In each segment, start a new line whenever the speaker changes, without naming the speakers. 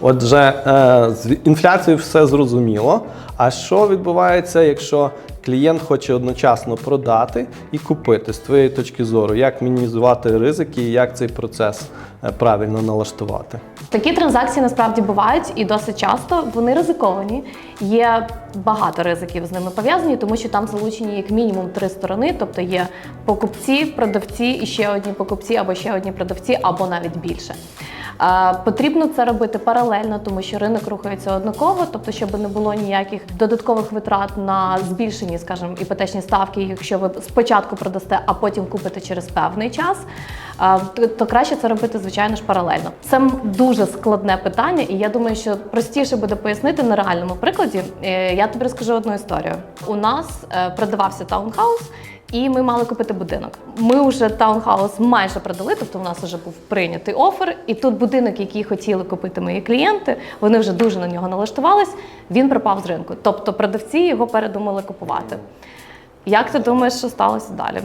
Отже, е, з інфляцією все зрозуміло. А що відбувається, якщо клієнт хоче одночасно продати і купити з твоєї точки зору, як мінімізувати ризики і як цей процес е, правильно налаштувати?
Такі транзакції насправді бувають і досить часто вони ризиковані. Є багато ризиків з ними пов'язані, тому що там залучені як мінімум три сторони, тобто є покупці, продавці і ще одні покупці, або ще одні продавці, або навіть більше. Е, Потрібно це робити паралельно, тому що ринок рухається однаково, тобто, щоб не було ніяких додаткових витрат на збільшені, скажімо, іпотечні ставки, якщо ви спочатку продасте, а потім купите через певний час. то- То краще це робити, звичайно ж, паралельно. Це дуже складне питання, і я думаю, що простіше буде пояснити на реальному прикладі. Е, Я тобі розкажу одну історію. У нас е, продавався таунхаус. І ми мали купити будинок. Ми вже таунхаус майже продали, тобто у нас вже був прийнятий офер. І тут будинок, який хотіли купити мої клієнти, вони вже дуже на нього налаштувались. Він пропав з ринку. Тобто продавці його передумали купувати. Як ти думаєш, що сталося далі?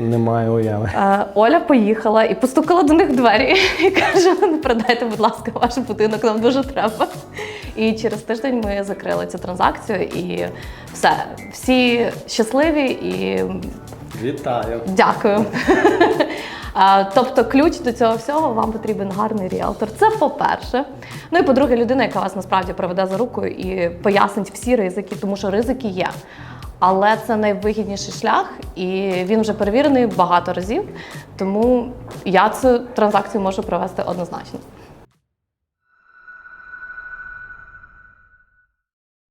Немає уяви.
Е, Оля поїхала і постукала до них в двері і каже: «Ну, продайте, будь ласка, ваш будинок, нам дуже треба. І через тиждень ми закрили цю транзакцію, і все, всі щасливі і
Вітаю!
Дякую. А, Тобто, ключ до цього всього вам потрібен гарний ріелтор. Це по-перше. Ну і по-друге, людина, яка вас насправді проведе за руку і пояснить всі ризики, тому що ризики є. Але це найвигідніший шлях, і він вже перевірений багато разів. Тому я цю транзакцію можу провести однозначно.